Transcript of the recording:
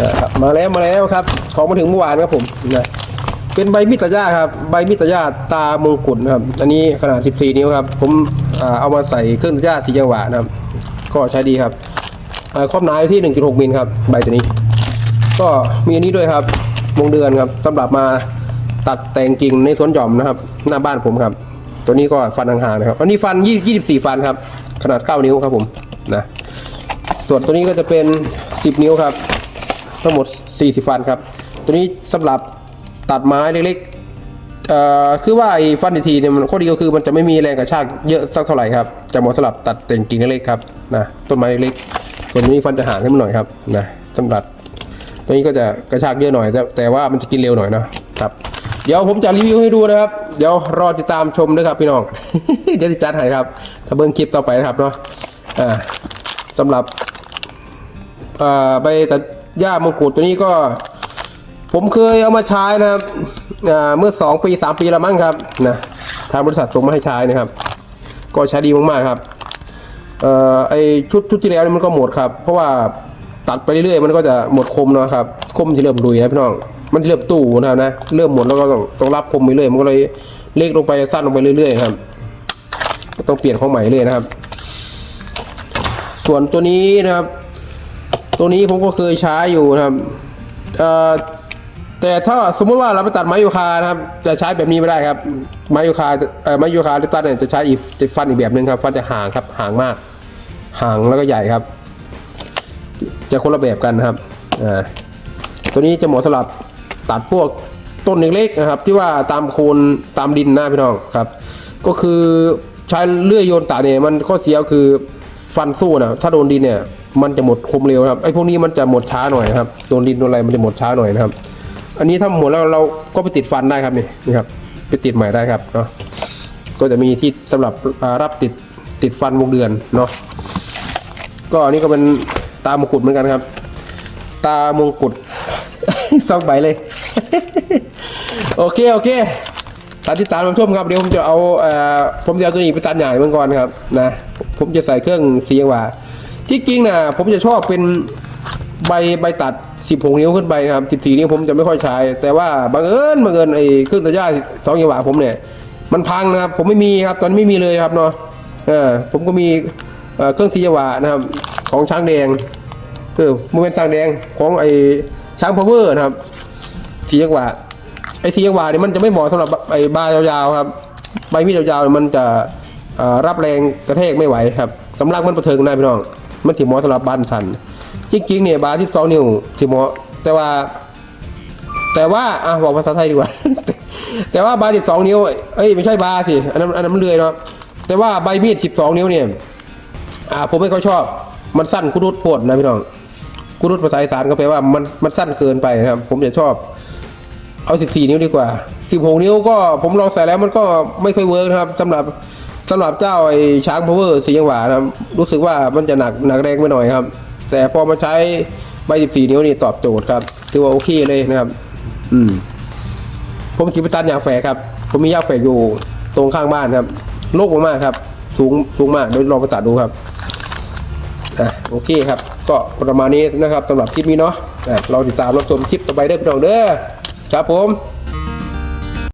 นะครับมาแล้วมาแล้วครับ ของมาถึงเมื่อวานครับผมนะเป็นใบมิตรยาครับใบมิตรยาตามงกุฎนะครับ อันนี้ขนาด 14 นิ้วครับ ผมเอามาใส่เครื่องตัดหญ้าสีจังหวะนะครับ ก็ใช้ดีครับอ่าครอบหนาอยู่ที่ 1.6มิลครับใบตัวนี้ ก็มีอันนี้ด้วยครับวงเดือนครับสำหรับมาตัดแต่งกิ่งในสวนหย่อมนะครับ หน้าบ้านผมครับ ตัวนี้ก็ฟันห่างๆนะครับ อันนี้ฟัน 24 ฟันครับ ขนาด 9 นิ้วครับผมนะส่วนตัวนี้ก็จะเป็น 10 นิ้วครับ ทั้งหมด 40 ฟันครับ ตัวนี้สำหรับตัดไม้เล็กๆเอ่อคือว่าไอ้ฟันอีกทีเนี่ยมันข้อดีก็คือมันจะไม่มีแรงกระชากเยอะสักเท่าไหร่ครับ จะเหมาะสำหรับตัดแต่งกิ่งเล็กๆครับนะต้นไม้เล็กๆส่วนนี้ฟันจะห่างขึ้นหน่อยครับนะสำหรับตัวนี้ก็จะกระชากเยอะหน่อย แต่แต่ว่ามันจะกินเร็วหน่อยนะครับเดี๋ยวผมจะรีวิวให้ดูนะครับ เดี๋ยวรอติดตามชมด้วยครับพี่น้อง เดี๋ยวจะจัดให้ครับ ถ้าเบิ่งคลิปต่อไปนะครับเนาะ อ่าสำหรับ อ่าใบตัด หญ้ามงกุฎตัวนี้ก็ ผมเคยเอามาใช้นะครับเมื่อ 2 ปี 3 ปีแล้วมั้งครับนะทางบริษัทส่งมาให้ใช้นะครับ ก็ใช้ดีมากๆครับออไอชุดชุดที่แล้วนี่มันก็หมดครับ เพราะว่าตัดไปเรื่อยๆมันก็จะหมดคมนะครับคมที่เริ่มดุยนะพี่น้องมันเริ่มตู้นะครับนะเริ่มหมดแล้วก็ต้องต้องรับคมไปเรื่อยมันก็เลยเล็กลงไปสั้นลงไปเรื่อยๆครับต้องเปลี่ยนของใหม่เรื่อยนะครับ ส่วนตัวนี้นะครับ ตัวนี้ผมก็เคยใช้อยู่นะครับเอ่อแต่ถ้าสมมติว่าเราไปตัดไม้ยูคานะครับ จะใช้แบบนี้ไม่ได้ครับ ไม้ยูคาไม้ยูคาลิปตันเนี่ยจะใช้อีกจะฟันอีกแบบหนึ่งครับ ฟันจะห่างครับห่างมาก ห่างแล้วก็ใหญ่ครับ จะคนละแบบกันนะครับอ่าตัวนี้จะเหมาะสำหรับตัดพวกต้นเล็กๆนะครับ ที่ว่าตามโคนตามดินนะพี่น้องครับ ก็คือใช้เลื่อยโยนตัดเนี่ยมันข้อเสียคือฟันสู้นะถ้าโดนดินเนี่ย มันจะหมดคมเร็วครับไอ้พวกนี้มันจะหมดช้าหน่อยนะครับโดนดินโดนอะไรมันจะหมดช้าหน่อยนะครับ อันนี้ถ้าหมดแล้วเราก็ไปติดฟันได้ครับนี่นี่ครับไปติดใหม่ได้ครับเนาะก็จะมีที่สำหรับรับติดติดฟันวงเดือนเนาะก็อันนี้ก็เป็นตามงกุฎเหมือนกันครับ ตามงกุฎสองใบเลย โอเคโอเคตัดที่ตามผมชมครับเดี๋ยวผมจะเอาผมจะเอาตัวนี้ไปตัดใหญ่เมื่อก่อนครับนะผมจะใส่เครื่องเสียงว่า ที่จริงนะผมจะชอบเป็นใบใบตัด 16 นิ้วขึ้นไปนะครับ 14 นิ้วผมจะไม่ค่อยใช้ แต่ว่าบังเอิญบังเอิญไอ้เครื่องตัดหญ้าสองจังหวะผมเนี่ย มันพังนะครับ ผมไม่มีครับ ตอนไม่มีเลยครับเนาะเออผมก็มีเเครื่องสีจังหวะนะครับ ของช้างแดงเออโมเมนต์สร้างแดงของไอ้ช้างพาวเวอร์นะครับสีจังหวะไอ้สีจังหวะเนี่ยมันจะไม่เหมาะสำหรับไอ้บายาวๆครับใบมีดยาวๆมันจะรับแรงกระแทกไม่ไหวครับกำลังมันประเทิงได้พี่น้อง มันถือเหมาะสำหรับบ้านสันจริงๆเนี่ยบาที่สองนิ้วถือเหมาะแต่ว่า แต่ว่าอะบอกภาษาไทยดีกว่า แต่ว่าบาที่สองนิ้วเอ้ยไม่ใช่บาสิอันนั้นอันนั้นมันเลื่อยเนาะแต่ว่าใบมีดสิบสองนิ้วเนี่ยอ่าผมไม่ค่อยชอบ มันสั้นกุรุดโพดนะพี่น้องกุรุดภาษาอีสานก็แปลว่ามันมันสั้นเกินไปนะครับ ผมจะชอบ เอา14นิ้วดีกว่า16นิ้วก็ผมลองใส่แล้วมันก็ไม่ค่อยเวิร์กนะครับสำหรับ สำหรับเจ้าไอ้ช้างพาวเวอร์สีจังหวะนะครับรู้สึกว่ามันจะหนักหนักแรงไปหน่อยครับ แต่พอมาใช้ใบ 14 นิ้วนี่ตอบโจทย์ครับถือว่าโอเคเลยนะครับ อืม ผมขี่ไปตัดยางแฝกครับ ผมมียางแฝกอยู่ตรงข้างบ้านครับโลกมากๆครับ สูงสูงมากเดี๋ยวลองไปตัดดูครับอะโอเคครับ ก็ประมาณนี้นะครับสำหรับคลิปนี้เนาะอะเราติดตามรับชมคลิปต่อไปได้พี่น้องเด้อครับผม